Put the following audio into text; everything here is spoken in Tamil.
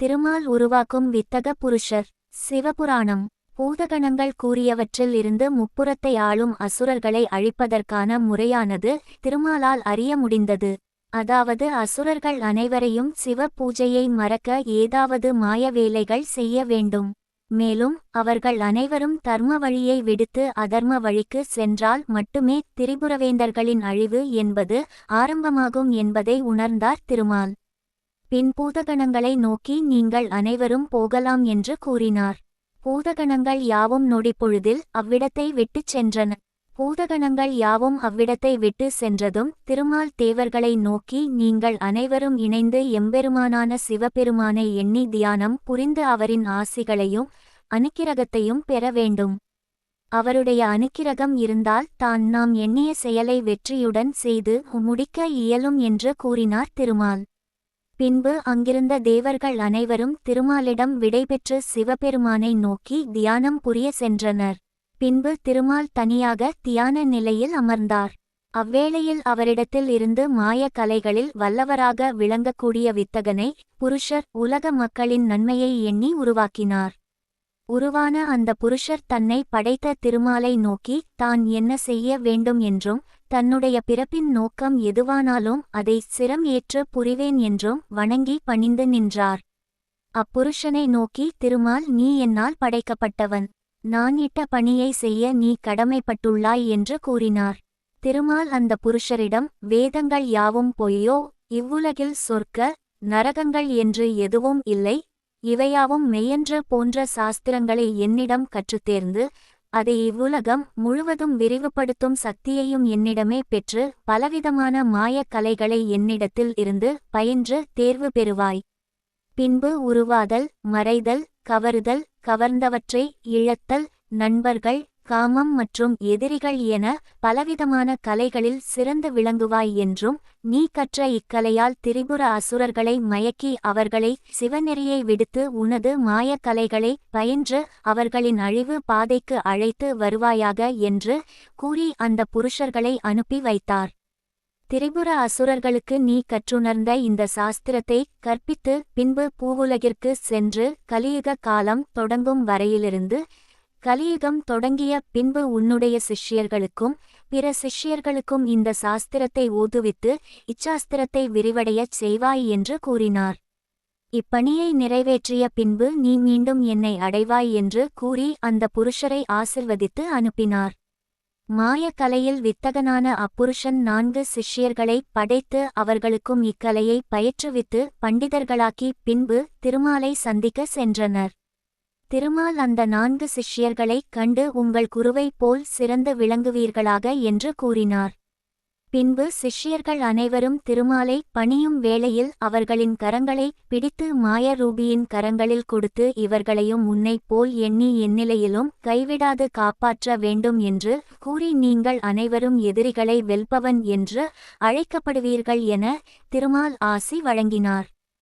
திருமால் உருவாக்கும் வித்தக புருஷர் சிவபுராணம். பூதகணங்கள் கூறியவற்றில் இருந்து முப்புறத்தை ஆளும் அசுரர்களை அழிப்பதற்கான முறையானது திருமாலால் அறிய முடிந்தது. அதாவது அசுரர்கள் அனைவரையும் சிவ பூஜையை மறக்க ஏதாவது மாய வேலைகள் செய்ய வேண்டும். மேலும் அவர்கள் அனைவரும் தர்ம வழியை விடுத்து அதர்ம வழிக்கு சென்றால் மட்டுமே திரிபுரவேந்தர்களின் அழிவு என்பது ஆரம்பமாகும் என்பதை உணர்ந்தார் திருமால். பின் பூதகணங்களை நோக்கி நீங்கள் அனைவரும் போகலாம் என்று கூறினார். பூதகணங்கள் யாவும் நொடிப்பொழுதில் அவ்விடத்தை விட்டுச் சென்றன. பூதகணங்கள் யாவும் அவ்விடத்தை விட்டு சென்றதும் திருமால் தேவர்களை நோக்கி நீங்கள் அனைவரும் இணைந்து எம்பெருமானான சிவபெருமானை எண்ணி தியானம் புரிந்து அவரின் ஆசிகளையும் அணுக்கிரகத்தையும் பெற வேண்டும். அவருடைய அணுக்கிரகம் இருந்தால் தான் நாம் எண்ணிய செயலை வெற்றியுடன் செய்து முடிக்க இயலும் என்று கூறினார் திருமால். பின்பு அங்கிருந்த தேவர்கள் அனைவரும் திருமாலிடம் விடைபெற்று சிவபெருமானை நோக்கி தியானம் புரிய சென்றனர். பின்பு திருமால் தனியாக தியான நிலையில் அமர்ந்தார். அவ்வேளையில் அவரிடத்தில் இருந்து மாய கலைகளில் வல்லவராக விளங்கக்கூடிய வித்தகனை புருஷர் உலக மக்களின் நன்மையை எண்ணி உருவாக்கினார். உருவான அந்த புருஷர் தன்னை படைத்த திருமாலை நோக்கி தான் என்ன செய்ய வேண்டும்? என்றும் தன்னுடைய பிறப்பின் நோக்கம் எதுவானாலும் அதை சிரம் ஏற்று புரிவேன் என்றும் வணங்கி பணிந்து நின்றார். அப்புருஷனை நோக்கி திருமால் நீ என்னால் படைக்கப்பட்டவன். நான் இட்ட பணியை செய்ய நீ கடமைப்பட்டுள்ளாய் என்று கூறினார். திருமால் அந்த புருஷரிடம் வேதங்கள் யாவும் பொய்யோ? இவ்வுலகில் சொர்க்க நரகங்கள் என்று எதுவும் இல்லை. இவையாவும் மெய்யென்று போன்ற சாஸ்திரங்களை என்னிடம் கற்றுத்தேர்ந்து அதை இவ்வுலகம் முழுவதும் விரிவுபடுத்தும் சக்தியையும் என்னிடமே பெற்று பலவிதமான மாயக் கலைகளை என்னிடத்தில் இருந்து பயின்று தேர்வு பெறுவாய். பின்பு உருவாதல் மறைதல் கவருதல் கவர்ந்தவற்றை இழத்தல் நண்பர்கள் காமம் மற்றும் எதிரிகள் என பலவிதமான கலைகளில் சிறந்து விளங்குவாய் என்றும் நீ கற்ற இக்கலையால் திரிபுர அசுரர்களை மயக்கி அவர்களை சிவநெறியை விடுத்து உனது மாயக் கலைகளை பயின்று அவர்களின் அழிவு பாதைக்கு அழைத்து வருவாயாக என்று கூறி அந்த புருஷர்களை அனுப்பி வைத்தார். திரிபுர அசுரர்களுக்கு நீ கற்றுணர்ந்த இந்த சாஸ்திரத்தை கற்பித்து பின்பு பூவுலகிற்கு சென்று கலியுக காலம் தொடங்கும் வரையிலிருந்து கலியுகம் தொடங்கிய பின்பு உன்னுடைய சிஷ்யர்களுக்கும் பிற சிஷ்யர்களுக்கும் இந்த சாஸ்திரத்தை ஓதுவித்து இச்சாஸ்திரத்தை விரிவடையச் செய்வாய் என்று கூறினார். இப்பணியை நிறைவேற்றிய பின்பு நீ மீண்டும் என்னை அடைவாய் என்று கூறி அந்த புருஷரை ஆசிர்வதித்து அனுப்பினார். மாயக்கலையில் வித்தகனான அப்புருஷன் நான்கு சிஷ்யர்களை படைத்து அவர்களுக்கும் இக்கலையை பயிற்றுவித்து பண்டிதர்களாக்கி பின்பு திருமாலை சந்திக்க சென்றனர். திருமால் அந்த நான்கு சிஷ்யர்களைக் கண்டு உங்கள் குருவைப் போல் சிறந்து விளங்குவீர்களாக என்று கூறினார். பின்பு சிஷ்யர்கள் அனைவரும் திருமாலை பணியும் வேளையில் அவர்களின் கரங்களை பிடித்து மாயரூபியின் கரங்களில் கொடுத்து இவர்களையும் உன்னைப் போல் எண்ணி எந்நிலையிலும் கைவிடாது காப்பாற்ற வேண்டும் என்று கூறி நீங்கள் அனைவரும் எதிரிகளை வெல்பவன் என்று அழைக்கப்படுவீர்கள் என திருமால் ஆசி வழங்கினார்.